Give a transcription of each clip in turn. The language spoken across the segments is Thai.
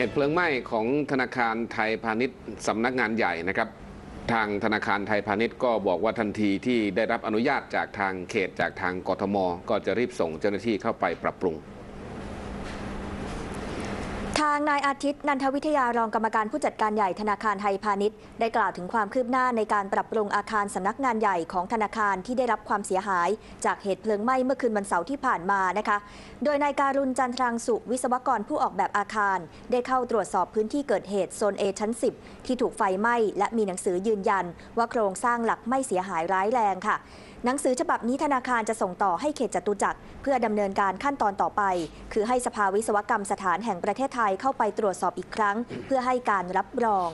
เหตุเพลิงไหม้ของธนาคารไทยพาณิชย์สำนักงานใหญ่นะครับ ทางธนาคารไทยพาณิชย์ก็บอกว่าทันทีที่ได้รับอนุญาตจากทางเขตจากทางกทม ก็จะรีบส่งเจ้าหน้าที่เข้าไปปรับปรุง ทางนายอาทิตย์นันทวิทยารองกรรมการผู้จัดการใหญ่ธนาคารไทยพาณิชย์ ได้กล่าวถึงความคืบหน้าในการปรับปรุงอาคารสำนักงานใหญ่ของธนาคารที่ได้รับความเสียหาย จากเหตุเพลิงไหม้เมื่อคืนวันเสาร์ที่ผ่านมานะคะ โดยนายการุณจันทรังสุวิศวกรผู้ออกแบบอาคาร ได้เข้าตรวจสอบพื้นที่เกิดเหตุโซน A ชั้น 10 ที่ถูกไฟไหม้และมีหนังสือยืนยัน ว่าโครงสร้างหลักไม่เสียหายร้ายแรงค่ะ หนังสือฉบับนี้ธนาคารจะส่งต่อให้เขตจตุจักรเพื่อดำเนินการขั้นตอนต่อไป คือให้สภาวิศวกรรมสถานแห่งประเทศไทยเข้าไปตรวจสอบอีกครั้ง เพื่อให้การรับรอง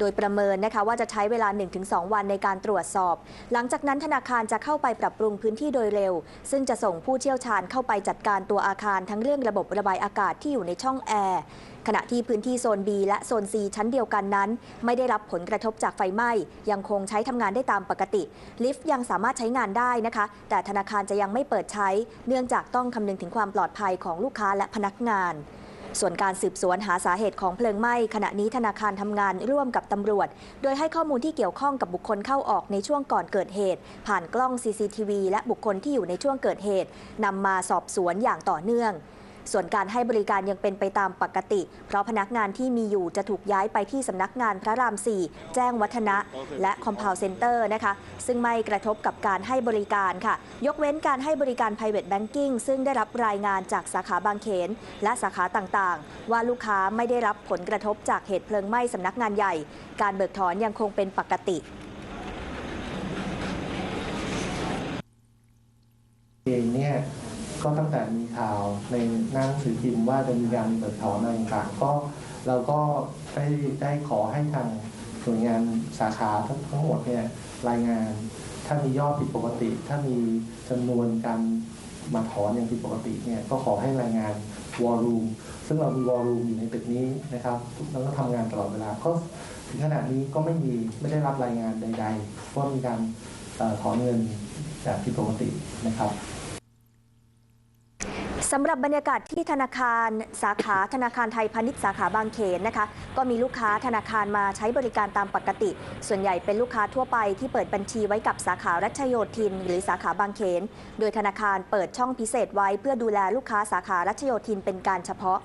โดยประเมินนะคะว่าจะใช้เวลา 1-2 วันในการตรวจสอบ หลังจากนั้นธนาคารจะเข้าไปปรับปรุงพื้นที่โดยเร็ว ซึ่งจะส่งผู้เชี่ยวชาญเข้าไปจัดการตัวอาคารทั้งเรื่องระบบระบายอากาศที่อยู่ในช่องแอร์ขณะที่พื้นที่โซน B และโซน C ชั้นเดียวกันนั้น ไม่ได้รับผลกระทบจากไฟไหม้ ยังคงใช้ทำงานได้ตามปกติ ลิฟต์ยังสามารถใช้งานได้นะคะ แต่ธนาคารจะยังไม่เปิดใช้ เนื่องจากต้องคำนึงถึงความปลอดภัยของลูกค้าและพนักงาน ส่วนการสืบสวนหาสาเหตุของเพลิงไหม้ขณะนี้ธนาคารทำงานร่วมกับตำรวจ โดยให้ข้อมูลที่เกี่ยวข้องกับบุคคลเข้าออกในช่วงก่อนเกิดเหตุ ผ่านกล้อง CCTV และบุคคลที่อยู่ในช่วงเกิดเหตุนำมาสอบสวนอย่างต่อเนื่อง ส่วนการให้บริการยังเป็นไปตามปกติ เพราะพนักงานที่มีอยู่จะถูกย้ายไปที่สำนักงานพระราม 4 แจ้งวัฒนะ และคอมเพลเซ็นเตอร์นะคะ ซึ่งไม่กระทบกับการให้บริการค่ะ ยกเว้นการให้บริการ private banking ซึ่งได้รับรายงานจากสาขาบางเขน และสาขาต่างๆ ว่าลูกค้าไม่ได้รับผลกระทบจากเหตุเพลิงไหม้สำนักงานใหญ่ การเบิกถอนยังคงเป็นปกติเองเนี่ย ก็ตั้งแต่มีข่าวในหน้าหนังสือพิมพ์ว่าจะมีการเปิดถอนอะไรต่างๆก็เราก็ได้ได้ขอให้ทางหน่วยงานสาขาทั้งทั้งหมดเนี่ยรายงาน ถ้ามียอดผิดปกติ ถ้ามีจำนวนการมาถอนอย่างผิดปกติเนี่ยก็ขอให้รายงานวอลลุ่มซึ่งเรามีวอลลุ่มอยู่ในตึกนี้นะครับแล้วก็ทำงานตลอดเวลาก็ถึงขนาดนี้ก็ไม่มีไม่ได้รับรายงานใดๆว่ามีการอถอนเงินจากผิดปกตินะครับ สำหรับบรรยากาศที่ธนาคารสาขาธนาคารไทยพาณิชย์สาขาบางเขนนะคะ ก็มีลูกค้าธนาคารมาใช้บริการตามปกติ ส่วนใหญ่เป็นลูกค้าทั่วไปที่เปิดบัญชีไว้กับสาขารัชโยธิน หรือสาขาบางเขน โดยธนาคารเปิดช่องพิเศษไว้เพื่อดูแลลูกค้าสาขารัชโยธินเป็นการเฉพาะ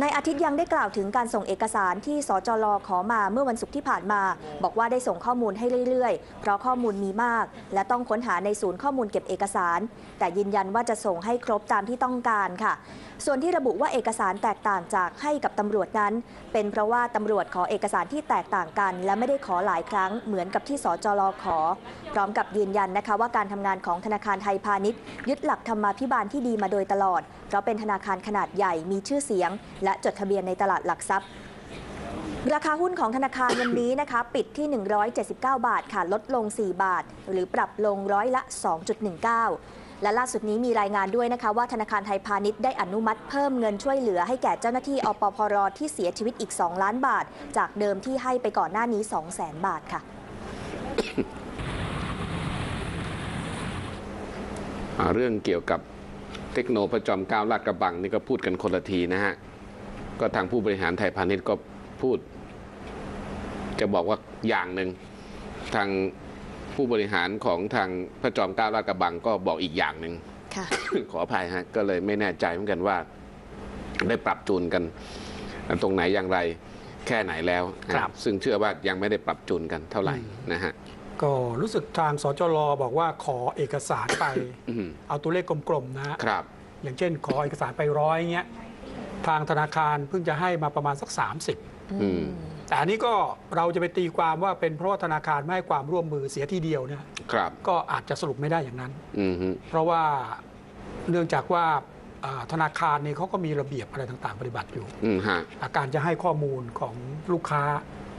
ในอาทิตย์ยังได้กล่าวถึงการส่งเอกสารที่สจลขอมาเมื่อวันศุกร์ที่ผ่านมา บอกว่าได้ส่งข้อมูลให้เรื่อยๆ เพราะข้อมูลมีมาก และต้องค้นหาในศูนย์ข้อมูลเก็บเอกสาร แต่ยืนยันว่าจะส่งให้ครบตามที่ต้องการค่ะ ส่วนที่ระบุว่าเอกสารแตกต่างจากให้กับตำรวจนั้น เป็นเพราะว่าตำรวจขอเอกสารที่แตกต่างกัน และไม่ได้ขอหลายครั้งเหมือนกับที่สจลขอ พร้อมกับยืนยันนะคะว่าการทำงานของธนาคารไทยพาณิชย์ยึดหลักธรรมาภิบาลที่ดีมาโดยตลอด เพราะเป็นธนาคารขนาดใหญ่มีชื่อเสียงและจดทะเบียนในตลาดหลักทรัพย์ราคาหุ้นของธนาคารวันนี้นะคะ ปิดที่ 179 บาทค่ะ ลดลง 4 บาท หรือปรับลงร้อยละ 2.19 และล่าสุดนี้มีรายงานด้วยนะคะว่าธนาคารไทยพาณิชย์ได้อนุมัติเพิ่มเงินช่วยเหลือให้แก่เจ้าหน้าที่อปพรที่เสียชีวิตอีก 2 ล้านบาท จากเดิมที่ให้ไปก่อนหน้านี้ 200,000 บาทค่ะเรื่องเกี่ยวกับเทคโนประจอมเก้าลาดกระบังนี่ก็พูดกันคนละทีนะฮะ ก็ทางผู้บริหารไทยพาณิชย์ก็พูด จะบอกว่าอย่างหนึ่งทางผู้บริหารของทางพระจอมเกล้าลาดกระบังก็บอกอีกอย่างหนึ่งค่ะขออภัยฮะก็เลยไม่แน่ใจเหมือนกันว่า ได้ปรับจูนกัน ตรงไหนอย่างไรแค่ไหนแล้วนะครับซึ่งเชื่อว่ายังไม่ได้ปรับจูนกันเท่าไหร่นะฮะก็รู้สึกทางสจรบอกว่าขอเอกสารไปอืมเอาตัวเลขกลมๆนะฮะครับ อย่างเช่นขอเอกสารไปร้อยเงี้ย ทางธนาคารเพิ่งจะให้มาประมาณสักอืม30 แต่อันนี้ก็เราจะไปตีความว่าเป็นเพราะว่าธนาคารไม่ให้ความร่วมมือเสียทีเดียวเนี่ยครับก็อาจจะสรุปไม่ได้อย่างนั้นอืมฮึเพราะว่าเนื่องจากว่าอ่าธนาคารเนี่ยเขาก็มีระเบียบอะไรต่าง ๆ ปฏิบัติอยู่อืมฮะอาการจะให้ข้อมูลของลูกค้า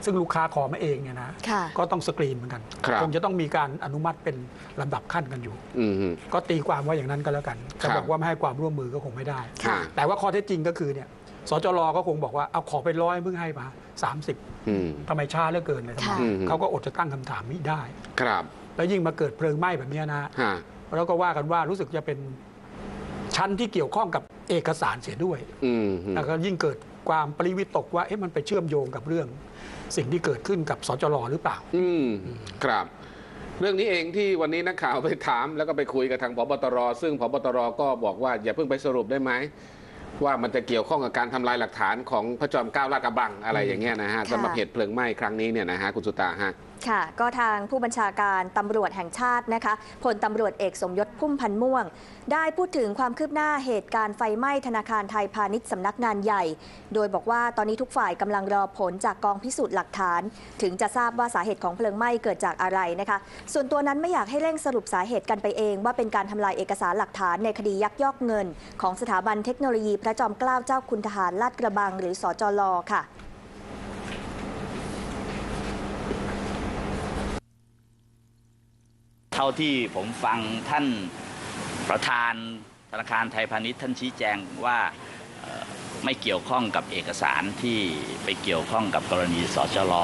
ซึ่งลูกค้าขอมาเองเนี่ยนะค่ะ ก็ต้องสกรีนเหมือนกันครับคงจะต้องมีการอนุมัติเป็นลำดับขั้นกันอยู่ อืมฮึก็ตีความว่าอย่างนั้นก็แล้วกันครัจะบ บอกว่าไม่ให้ความร่วมมือก็คงไม่ได้ ค่ะ แต่ว่าข้อเท็จจริงก็คือเนี่ยสจรก็คงบอกว่าเอาขอไปร้อยเพิ่งให้มา 30อืม ทำไมช้าเหลือเกินเลยทำไมค่ะอืมเขาก็อดจะตั้งคำถามไม่ได้ ครับแล้วยิ่งมาเกิดเพลิงไหม้แบบเนี้ยนะ ฮะแล้วก็ว่ากันว่ารู้สึกจะเป็นชั้นที่เกี่ยวข้องกับเอกสารเสียด้วยอืมฮึแล้วก็ยิ่งเกิด ความปริวิตกว่าเอ๊ะมันไปเชื่อมโยงกับเรื่อง สิ่งที่เกิดขึ้นกับสจรหรือเปล่า อืมครับ เรื่องนี้เองที่วันนี้นักข่าวไปถาม แล้วก็ไปคุยกับทางพบตร ซึ่งพบตรก็บอกว่าอย่าเพิ่งไปสรุปได้ไหมว่ามันจะเกี่ยวข้องกับการทำลายหลักฐานของพระจอมเกล้าลาดกระบังอะไรอย่างเงี้ยนะฮะค่ะสำหรับเหตุเพลิงไหม้ครั้งนี้เนี่ยนะฮะคุณสุตาฮะ ค่ะ ก็ทางผู้บัญชาการตำรวจแห่งชาตินะคะพลตำรวจเอกสมยศพุ่มพันธ์ม่วง ได้พูดถึงความคืบหน้าเหตุการณ์ไฟไหม้ธนาคารไทยพาณิชย์สำนักงานใหญ่ โดยบอกว่าตอนนี้ทุกฝ่ายกำลังรอผลจากกองพิสูจน์หลักฐาน ถึงจะทราบว่าสาเหตุของเพลิงไหม้เกิดจากอะไรนะคะ ส่วนตัวนั้นไม่อยากให้เร่งสรุปสาเหตุกันไปเอง ว่าเป็นการทำลายเอกสารหลักฐานในคดียักยอกเงิน ของสถาบันเทคโนโลยี พระจอมเกล้าเจ้าคุณทหารลาดกระบัง หรือสจลค่ะ เท่าที่ผมฟังท่านประธานธนาคารไทยพาณิชย์ท่านชี้แจงว่าไม่เกี่ยวข้องกับเอกสารที่ไปเกี่ยวข้องกับกรณีสจล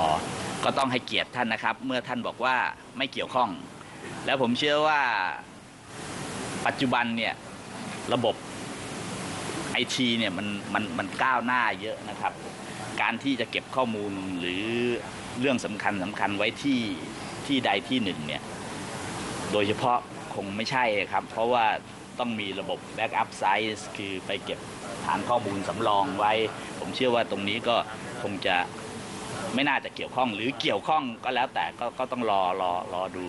ก็ต้องให้เกียรติท่านนะครับ เมื่อท่านบอกว่าไม่เกี่ยวข้อง แล้วผมเชื่อว่าปัจจุบันเนี่ยระบบไอทีเนี่ยมันมันมันก้าวหน้าเยอะนะครับ การที่จะเก็บข้อมูลหรือเรื่องสำคัญสำคัญไว้ที่ที่ใดที่หนึ่งเนี่ย โดยเฉพาะคงไม่ใช่ครับ เพราะว่าต้องมีระบบแบ็กอัพไซส์คือไปเก็บฐานข้อมูลสำรองไว้ ผมเชื่อว่าตรงนี้ก็คงจะไม่น่าจะเกี่ยวข้องหรือเกี่ยวข้องก็แล้วแต่ก็ก็ต้องรอรอรอดู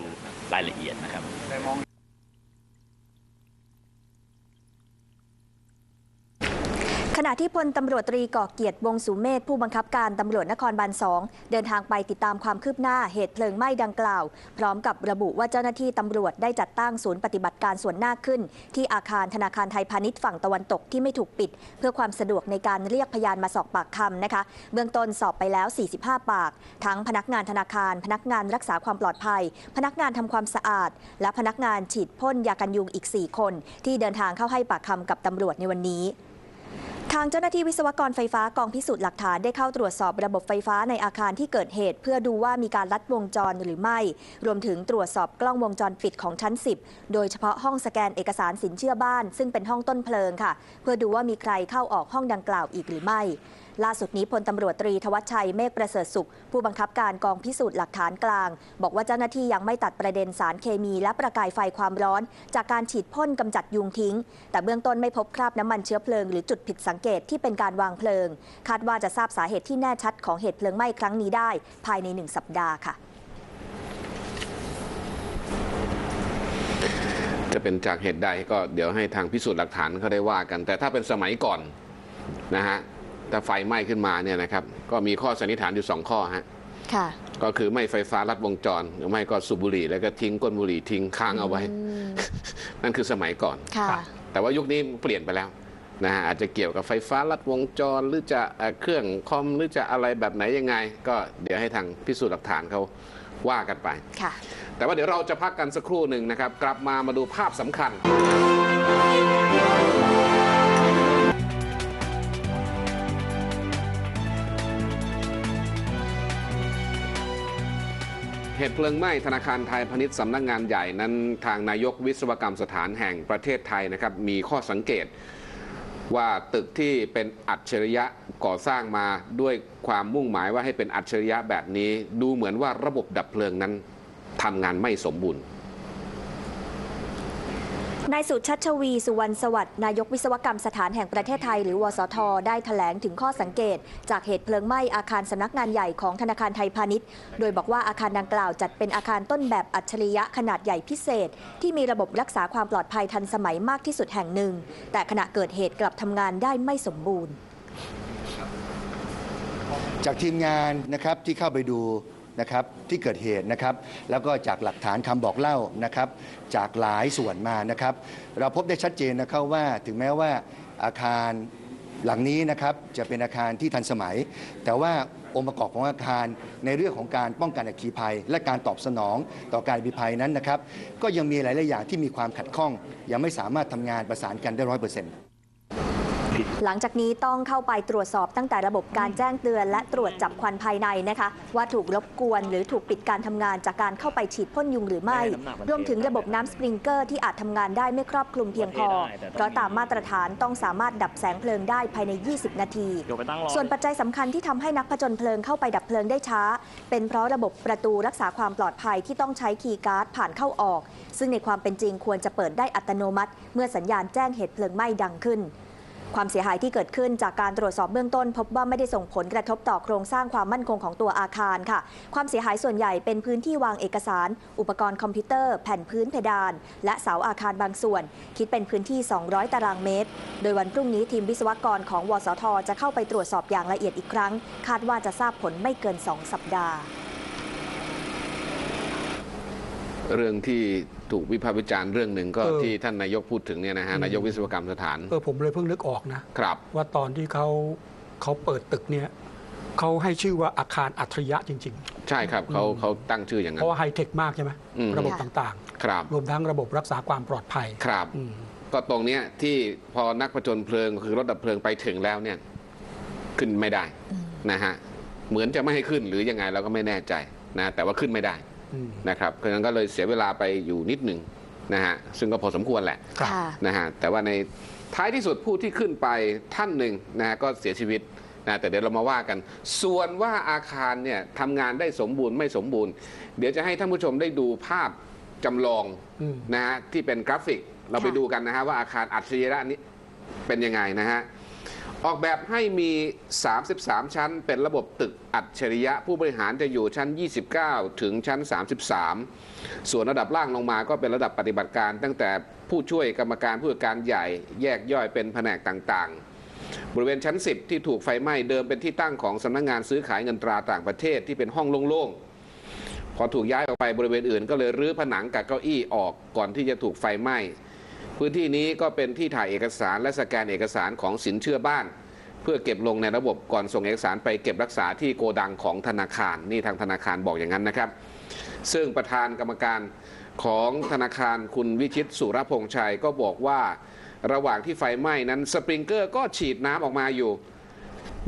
รายละเอียดนะครับข ณะที่พลตำรวจตรีก่อเกียรติวงสุเมธผู้บังคับการตำรวจนครบาลสองเดินทางไปติดตามความคืบหน้าเหตุเพลิงไหม้ดังกล่าว พร้อมกับระบุว่าเจ้าหน้าที่ตำรวจได้จัดตั้งศูนย์ปฏิบัติการส่วนหน้าขึ้น ที่อาคารธนาคารไทยพาณิชย์ฝั่งตะวันตกที่ไม่ถูกปิด เพื่อความสะดวกในการเรียกพยานมาสอบปากคำนะคะ เบื้องต้นสอบไปแล้ว 45 ปาก ทั้งพนักงานธนาคาร พนักงานรักษาความปลอดภัย พนักงานทำความสะอาด และพนักงานฉีดพ่นยากันยุงอีก 4 คน ที่เดินทางเข้าให้ปากคำกับตำรวจในวันนี้ ทางเจ้าหน้าที่วิศวกรไฟฟ้ากองพิสูจน์หลักฐานได้เข้าตรวจสอบระบบไฟฟ้าในอาคารที่เกิดเหตุ เพื่อดูว่ามีการลัดวงจรหรือไม่ รวมถึงตรวจสอบกล้องวงจรปิดของชั้น 10 โดยเฉพาะห้องสแกนเอกสารสินเชื่อบ้าน ซึ่งเป็นห้องต้นเพลิงค่ะ เพื่อดูว่ามีใครเข้าออกห้องดังกล่าวอีกหรือไม่ ล่าสุดนี้พลตำรวจตรีทวัชชัยเมฆประเสริฐสุข ผู้บังคับการกองพิสูจน์หลักฐานกลาง บอกว่าเจ้าหน้าที่ยังไม่ตัดประเด็นสารเคมีและประกายไฟความร้อน จากการฉีดพ่นกำจัดยุงทิ้ง แต่เบื้องต้นไม่พบคราบน้ำมันเชื้อเพลิงหรือจุดผิดสังเกตที่เป็นการวางเพลิง คาดว่าจะทราบสาเหตุที่แน่ชัดของเหตุเพลิงไหม้ครั้งนี้ได้ ภายในหนึ่งสัปดาห์ค่ะจะเป็นจากเหตุใดก็เดี๋ยวให้ทางพิสูจน์หลักฐานเขาได้ว่ากัน แต่ถ้าเป็นสมัยก่อนนะฮะ ถ้าไฟไหม้ขึ้นมาเนี่ยนะครับ ก็มีข้อสันนิษฐานอยู่สองข้อฮะค่ะก็คือไม่ไฟฟ้ารัดวงจร หรือไม่ก็สูบบุหรี่ แล้วก็ทิ้งก้นบุหรี่ทิ้งค้างเอาไว้ นั่นคือสมัยก่อนค่ะแต่ว่ายุคนี้เปลี่ยนไปแล้วนะฮะอาจจะเกี่ยวกับไฟฟ้ารัดวงจร หรือจะเอ่อเครื่องคอมหรือจะอะไรแบบไหนยังไง ก็เดี๋ยวให้ทางพิสูจน์หลักฐานเขาว่ากันไปค่ะแต่ว่าเดี๋ยวเราจะพักกันสักครู่หนึ่งนะครับ กลับมามาดูภาพสำคัญ เหตุเพลิงไหม้ธนาคารไทยพาณิชย์สำนักงานใหญ่นั้นทางนายกวิศวกรรมสถานแห่งประเทศไทยนะครับมีข้อสังเกตว่าตึกที่เป็นอัจฉริยะก่อสร้างมาด้วยความมุ่งหมายว่าให้เป็นอัจฉริยะแบบนี้ ดูเหมือนว่าระบบดับเพลิงนั้นทำงานไม่สมบูรณ์ นายสุชัชวี สุวรรณสวัสดิ์นายกวิศวกรรมสถานแห่งประเทศไทย หรือวสท ได้แถลงถึงข้อสังเกต จากเหตุเพลิงไหม้อาคารสำนักงานใหญ่ของธนาคารไทยพาณิชย์ โดยบอกว่าอาคารดังกล่าวจัดเป็นอาคารต้นแบบอัจฉริยะขนาดใหญ่พิเศษ ที่มีระบบรักษาความปลอดภัยทันสมัยมากที่สุดแห่งหนึ่ง แต่ขณะเกิดเหตุกลับทำงานได้ไม่สมบูรณ์ จากทีมงานนะครับที่เข้าไปดู นะครับที่เกิดเหตุนะครับ แล้วก็จากหลักฐานคำบอกเล่านะครับ จากหลายส่วนมานะครับ เราพบได้ชัดเจนนะครับว่าถึงแม้ว่าอาคารหลังนี้นะครับจะเป็นอาคารที่ทันสมัย แต่ว่าองค์ประกอบของอาคารในเรื่องของการป้องกันอัคคีภัย และการตอบสนองต่อการบิภัยนั้นนะครับ ก็ยังมีหลายๆอย่างที่มีความขัดข้อง ยังไม่สามารถทำงานประสานกันได้ร้อยเปอร์เซ็นต์ หลังจากนี้ต้องเข้าไปตรวจสอบตั้งแต่ระบบการแจ้งเตือน และตรวจจับควันภายในนะคะ ว่าถูกรบกวนหรือถูกปิดการทำงานจากการเข้าไปฉีดพ่นยุงหรือไม่ รวมถึงระบบน้ำสปริงเกอร์ที่อาจทำงานได้ไม่ครอบคลุมเพียงพอ เพราะตามมาตรฐานต้องสามารถดับแสงเพลิงได้ภายใน 20 นาทีเดี๋ยวไปตั้งรอส่วนปัจจัยสำคัญที่ทำให้นักผจญเพลิงเข้าไปดับเพลิงได้ช้า เป็นเพราะระบบประตูรักษาความปลอดภัยที่ต้องใช้คีย์การ์ดผ่านเข้าออก ซึ่งในความเป็นจริงควรจะเปิดได้อัตโนมัติ เมื่อสัญญาณแจ้งเหตุเพลิงไหม้ดังขึ้น ความเสียหายที่เกิดขึ้นจากการตรวจสอบเบื้องต้น พบว่าไม่ได้ส่งผลกระทบต่อโครงสร้างความมั่นคงของตัวอาคารค่ะ ความเสียหายส่วนใหญ่เป็นพื้นที่วางเอกสาร อุปกรณ์คอมพิวเตอร์ แผ่นพื้นเพดาน และเสาอาคารบางส่วน คิดเป็นพื้นที่ 200 ตารางเมตร โดยวันพรุ่งนี้ทีมวิศวกรของวสท จะเข้าไปตรวจสอบอย่างละเอียดอีกครั้ง คาดว่าจะทราบผลไม่เกิน 2 สัปดาห์ เรื่องที่ ถูกวิพากษ์วิจารณ์เรื่องหนึ่งก็เออ ที่ท่านนายกพูดถึงเนี่ยนะฮะนายกวิศวกรรมสถานเออผมเลยเพิ่งนึกออกนะ ครับ ว่าตอนที่เขาเขาเปิดตึกเนี่ยเขาให้ชื่อว่าอาคารอัจฉริยะจริง ใช่ครับเขาเขาตั้งชื่ออย่างๆ เพนั้น ราะว่าไฮเทคมากใช่ไหมอืม ระบบค่ะต่างครับๆ รวมทั้งระบบรักษาความปลอดภัยครับ อืมก็ตรงเนี้ยที่พอนักผจญเพลิงคือรถดับเพลิงไปถึงแล้วเนี่ยขึ้นไม่ได้นะฮะเหมือนจะไม่ให้ขึ้นหรือยังไงเราก็ไม่แน่ใจนะแต่ว่าขึ้นไม่ได้อืม นะครับเพราะฉะนั้นก็เลยเสียเวลาไปอยู่นิดหนึ่งนะฮะซึ่งก็พอสมควรแหละครับค่ะนะฮะแต่ว่าในท้ายที่สุดผู้ที่ขึ้นไปท่านหนึ่งนะฮะก็เสียชีวิตนะแต่เดี๋ยวเรามาว่ากัน ส่วนว่าอาคารเนี่ยทำงานได้สมบูรณ์ไม่สมบูรณ์ เดี๋ยวจะให้ท่านผู้ชมได้ดูภาพจำลองอืมนะฮะที่เป็นกราฟิกเราไปค่ะดูกันนะฮะว่าอาคารอัจฉริยะนี้เป็นยังไงนะฮะ ออกแบบให้มี 33 ชั้น เป็นระบบตึกอัจฉริยะผู้บริหารจะอยู่ชั้น 29 ถึงชั้น 33 ส่วนระดับล่างลงมาก็เป็นระดับปฏิบัติการ ตั้งแต่ผู้ช่วยกรรมการผู้จัดการใหญ่ แยกย่อยเป็นแผนกต่างๆ บริเวณชั้น 10 ที่ถูกไฟไหม้เดิมเป็นที่ตั้งของสำนักงานซื้อขายเงินตราต่างประเทศที่เป็นห้องโล่งๆพอถูกย้ายออกไปบริเวณอื่น ก็เลยรื้อผนังกับเก้าอี้ออกก่อนที่จะถูกไฟไหม้ พื้นที่นี้ก็เป็นที่ถ่ายเอกสารและสแกนเอกสารของสินเชื่อบ้าน เพื่อเก็บลงในระบบก่อนส่งเอกสารไปเก็บรักษาที่โกดังของธนาคารนี่ทางธนาคารบอกอย่างนั้นนะครับ ซึ่งประธานกรรมการของธนาคารคุณวิชิตสุรพงษ์ชัยก็บอกว่าระหว่างที่ไฟไหม้นั้นสปริงเกอร์ก็ฉีดน้ำออกมาอยู่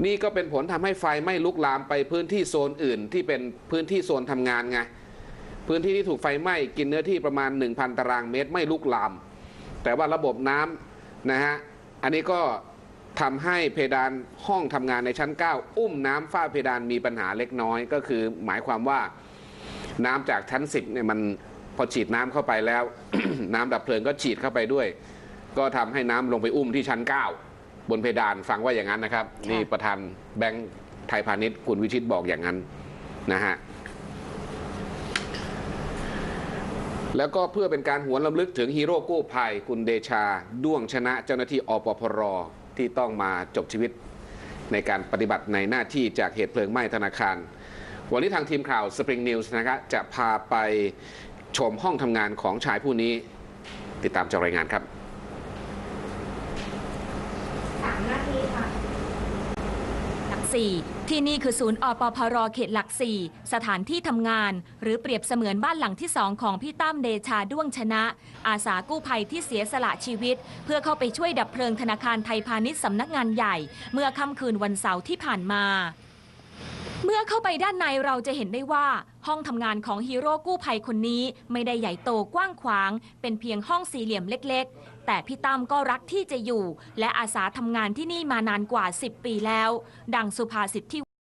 นี่ก็เป็นผลทำให้ไฟไม่ลุกลามไปพื้นที่โซนอื่น ที่เป็นพื้นที่โซนทำงานไงพื้นที่ที่ถูกไฟไหม้กินเนื้อที่ประมาณ 1,000 ตารางเมตรไม่ลุกลาม แต่ว่าระบบน้ำนะฮะอันนี้ก็ทำให้เพดานห้องทำงานในชั้น 9 อุ้มน้ำฝ้าเพดานมีปัญหาเล็กน้อย ก็คือหมายความว่าน้ำจากชั้น 10เนี่ยมันพอฉีดน้ำเข้าไปแล้ว น้ำดับเพลิงก็ฉีดเข้าไปด้วย ก็ทำให้น้ำลงไปอุ้มที่ชั้น 9 บนเพดานฟังว่าอย่างนั้นนะครับ นี่ประธานแบงก์ไทยพาณิชย์คุณวิชิตบอกอย่างนั้นนะฮะ แล้วก็เพื่อเป็นการหวนลำลึกถึงฮีโร่กู้ภัยคุณเดชา ด้วงชนะเจ้าหน้าที่อปพรที่ต้องมาจบชีวิต ในการปฏิบัติในหน้าที่จากเหตุเพลิงไหม้ธนาคาร วันนี้ทางทีมข่าว Spring News นะครับจะพาไปชมห้องทำงานของชายผู้นี้ ติดตามจากรายงานครับ หลัก สี่ที่นี่คือศูนย์อปพรเขตหลักสี่สถานที่ทำงาน หรือเปรียบเสมือนบ้านหลังที่สองของพี่ตั้มเดชาด้วงชนะ อาสากู้ภัยที่เสียสละชีวิต เพื่อเข้าไปช่วยดับเพลิงธนาคารไทยพาณิชย์สำนักงานใหญ่ เมื่อค่ำคืนวันเสาร์ที่ผ่านมาเมื่อเข้าไปด้านในเราจะเห็นได้ว่า ห้องทำงานของฮีโร่กู้ภัยคนนี้ไม่ได้ใหญ่โตกว้างขวาง เป็นเพียงห้องสี่เหลี่ยมเล็ก แต่พี่ตั้มก็รักที่จะอยู่ และอาสาทำงานที่นี่มานานกว่า 10 ปีแล้ว ดังสุภาษิตที่